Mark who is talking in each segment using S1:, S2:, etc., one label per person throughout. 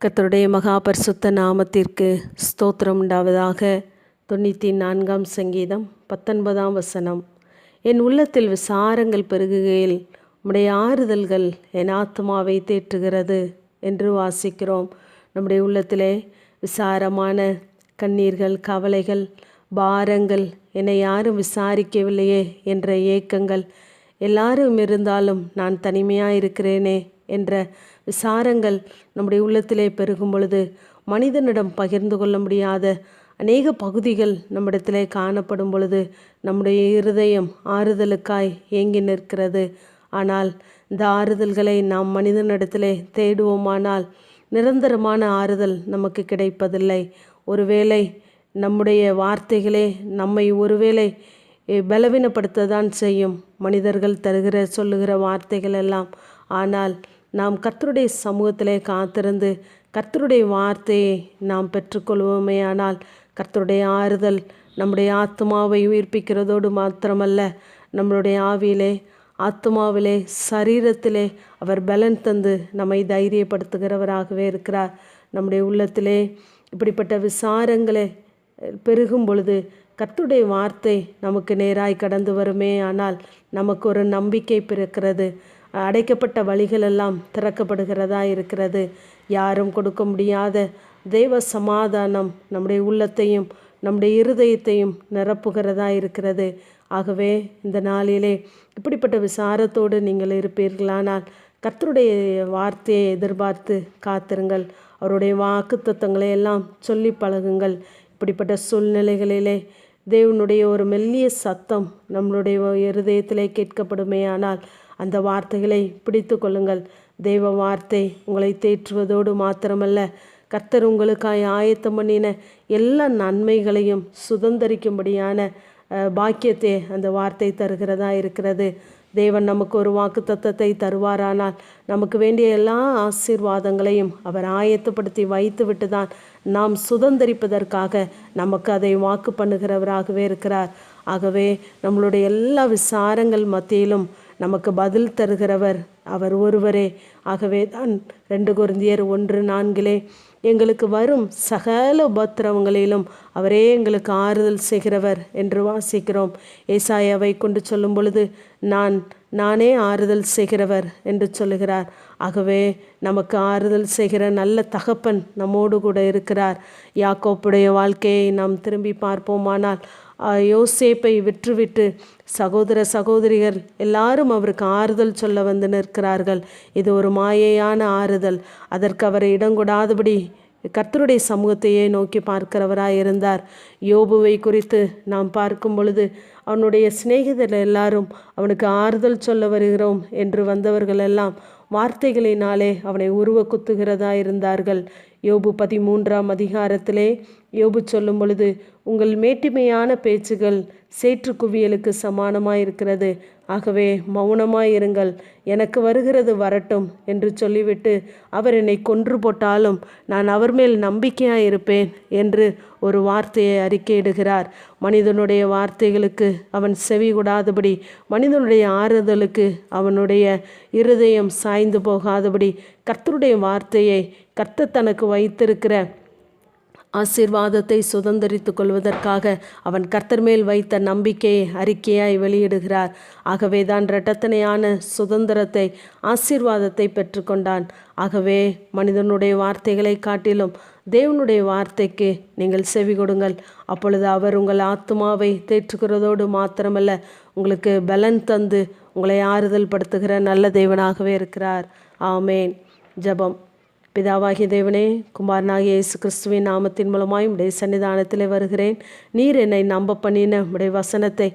S1: கத்தருடைய மகா பரிசுத்த நாமத்திற்கு ஸ்தோத்திரம் உண்டாவதாக. தொண்ணூற்றி நான்காம் சங்கீதம் பத்தொன்பதாம் வசனம். என் உள்ளத்தில் விசாரங்கள் பெருகுகையில் நம்முடைய ஆறுதல்கள் என் ஆத்மாவை தேற்றுகிறது என்று வாசிக்கிறோம். நம்முடைய உள்ளத்திலே விசாரமான கண்ணீர்கள் கவலைகள் பாரங்கள் என்னை யாரும் விசாரிக்கவில்லையே என்ற ஏக்கங்கள் எல்லாரும் இருந்தாலும் நான் தனிமையாக இருக்கிறேனே என்ற விசாரங்கள் நம்முடைய உள்ளத்திலே பெருகும் பொழுது மனிதனிடம் பகிர்ந்து கொள்ள முடியாத அநேக பகுதிகள் நம்மிடத்திலே காணப்படும் பொழுது நம்முடைய இருதயம் ஆறுதலுக்காய் ஏங்கி நிற்கிறது. ஆனால் இந்த ஆறுதல்களை நாம் மனிதனிடத்திலே தேடுவோமானால் நிரந்தரமான ஆறுதல் நமக்கு கிடைப்பதில்லை. ஒருவேளை நம்முடைய வார்த்தைகளே நம்மை ஒருவேளை பலவீனப்படுத்த தான் செய்யும். மனிதர்கள் தருகிற சொல்லுகிற வார்த்தைகள் எல்லாம். ஆனால் நாம் கர்த்தருடைய சமூகத்திலே காத்திருந்து கர்த்தருடைய வார்த்தையை நாம் பெற்றுக்கொள்வோமே ஆனால் கர்த்தருடைய ஆறுதல் நம்முடைய ஆத்மாவை உயிர்ப்பிக்கிறதோடு மாத்திரமல்ல நம்மளுடைய ஆவியிலே ஆத்மாவிலே சரீரத்திலே அவர் பலன் தந்து நம்மை தைரியப்படுத்துகிறவராகவே இருக்கிறார். நம்முடைய உள்ளத்திலே இப்படிப்பட்ட விசாரங்களை பெருகும் பொழுது கர்த்துடைய வார்த்தை நமக்கு நேராய் கடந்து வருமே ஆனால் நமக்கு ஒரு நம்பிக்கை பிறக்கிறது. அடைக்கப்பட்ட வழிகளெல்லாம் திறக்கப்படுகிறதா இருக்கிறது. யாரும் கொடுக்க முடியாத தெய்வ சமாதானம் நம்முடைய உள்ளத்தையும் நம்முடைய இருதயத்தையும் நிரப்புகிறதா இருக்கிறது. ஆகவே இந்த நாளிலே இப்படிப்பட்ட விசாரத்தோடு நீங்கள் இருப்பீர்களானால் கர்த்தருடைய வார்த்தையை எதிர்பார்த்து காத்திருங்கள். அவருடைய வாக்கு தத்துவங்களை எல்லாம் சொல்லி பழகுங்கள். இப்படிப்பட்ட சூழ்நிலைகளிலே தேவனுடைய ஒரு மெல்லிய சத்தம் நம்மளுடைய இருதயத்திலே கேட்கப்படுமே ஆனால் அந்த வார்த்தைகளை பிடித்து கொள்ளுங்கள். தெய்வ வார்த்தை உங்களை தேற்றுவதோடு மாத்திரமல்ல கர்த்தர் உங்களுக்காய் ஆயத்தம் பண்ணின எல்லா நன்மைகளையும் சுதந்திரிக்கும்படியான பாக்கியத்தை அந்த வார்த்தை தருகிறதா இருக்கிறது. தேவன் நமக்கு ஒரு வாக்கு தத்தத்தை தருவாரானால் நமக்கு வேண்டிய எல்லா ஆசீர்வாதங்களையும் அவர் ஆயத்தப்படுத்தி வைத்துவிட்டு தான் நாம் சுதந்திரிப்பதற்காக நமக்கு அதை வாக்கு பண்ணுகிறவராகவே இருக்கிறார். ஆகவே நம்மளுடைய எல்லா விசாரங்கள் மத்தியிலும் நமக்கு பதில் தருகிறவர். அவர் ஒருவரே. ஆகவே தான் ரெண்டு குருந்தியர் ஒன்று நான்கிலே எங்களுக்கு வரும் சகல உபத்திரவங்களிலும் அவரே எங்களுக்கு ஆறுதல் செய்கிறவர் என்று வாசிக்கிறோம். ஏசாயாவை கொண்டு சொல்லும் பொழுது நான் நானே ஆறுதல் செய்கிறவர் என்று சொல்லுகிறார். ஆகவே நமக்கு ஆறுதல் செய்கிற நல்ல தகப்பன் நம்மோடு கூட இருக்கிறார். யாக்கோப்புடைய வாழ்க்கையை நாம் திரும்பி பார்ப்போமானால் யோசேப்பை விற்றுவிட்டு சகோதர சகோதரிகள் எல்லாரும் அவருக்கு ஆறுதல் சொல்ல வந்து நிற்கிறார்கள் இது ஒரு மாயையான ஆறுதல். அதற்கு அவரை இடங்கொடாதபடி கர்த்தருடைய சமூகத்தையே நோக்கி பார்க்கிறவராக இருந்தார். யோபுவை குறித்து நாம் பார்க்கும் பொழுது அவனுடைய சிநேகிதர் எல்லாரும் அவனுக்கு ஆறுதல் சொல்ல வருகிறோம் என்று வந்தவர்கள் எல்லாம் வார்த்தைகளினாலே அவனை உருவ குத்துகிறதா இருந்தார்கள். யோபு பதிமூன்றாம் அதிகாரத்திலே யோபு சொல்லும் பொழுது உங்கள் மேட்டிமையான பேச்சுகள் சேற்று குவியலுக்கு சமானமாக இருக்கிறது ஆகவே மௌனமாயிருங்கள் எனக்கு வருகிறது வரட்டும் என்று சொல்லிவிட்டு அவர் என்னை கொன்று போட்டாலும் நான் அவர் மேல் நம்பிக்கையாக இருப்பேன் என்று ஒரு வார்த்தையை அறிக்கையிடுகிறார் மனிதனுடைய வார்த்தைகளுக்கு அவன் செவி கூடாதபடி மனிதனுடைய ஆறுதலுக்கு அவனுடைய இருதயம் சாய்ந்து போகாதபடி கர்த்தருடைய வார்த்தையை கர்த்த தனக்கு வைத்திருக்கிற ஆசீர்வாதத்தை சுதந்திரித்து கொள்வதற்காக அவன் கர்த்தர் மேல் வைத்த நம்பிக்கையை அறிக்கையாய் வெளியிடுகிறார். ஆகவே தான் இரட்டத்தனையான சுதந்திரத்தை ஆசீர்வாதத்தை பெற்றுக்கொண்டான். ஆகவே மனிதனுடைய வார்த்தைகளை காட்டிலும் தேவனுடைய வார்த்தைக்கு நீங்கள் செவி கொடுங்கள். அப்பொழுது அவர் உங்கள் ஆத்மாவை தேற்றுகிறதோடு மாத்திரமல்ல உங்களுக்கு பலன் தந்து உங்களை ஆறுதல் படுத்துகிற நல்ல தேவனாகவே இருக்கிறார். ஆமேன். ஜபம். பிதாவாகிய தேவனே குமாரனாகிய இயேசு கிறிஸ்துவின் நாமத்தின் மூலமாய் உடைய சன்னிதானத்தில் வருகிறேன். நீர் என்னை நம்ப பண்ணின உடைய வசனத்தை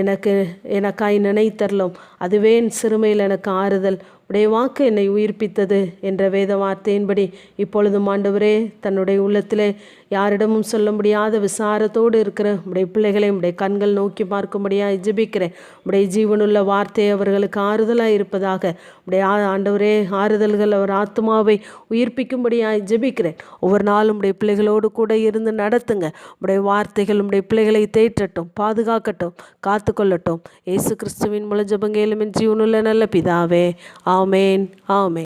S1: எனக்கு எனக்காய் நினைத்தரலும் அதுவே என் சிறுமையில் எனக்கு ஆறுதல். உடைய வாக்கு என்னை உயிர்ப்பித்தது என்ற வேத வார்த்தையின்படி இப்பொழுதும் ஆண்டவரே தன்னுடைய உள்ளத்திலே யாரிடமும் சொல்ல முடியாத விசாரத்தோடு இருக்கிற உடைய பிள்ளைகளை உடைய கண்கள் நோக்கி பார்க்கும்படியாக ஜிபிக்கிறேன். உடைய ஜீவனுள்ள வார்த்தை அவர்களுக்கு ஆறுதலாக இருப்பதாக உடைய ஆண்டவரே ஆறுதல்கள் அவர் ஆத்மாவை உயிர்ப்பிக்கும்படியாக ஜெபிக்கிறேன். ஒவ்வொரு நாளும் உடைய பிள்ளைகளோடு கூட இருந்து நடத்துங்க. உடைய வார்த்தைகள் உடைய பிள்ளைகளை தேற்றட்டும் பாதுகாக்கட்டும் காத்துக்கொள்ளட்டும். ஏசு கிறிஸ்துவின் மூலம் ஜபங்கேலுமின் ஜீவனுள்ள நல்ல பிதாவே ஆ ஆமேன் ஆமேன்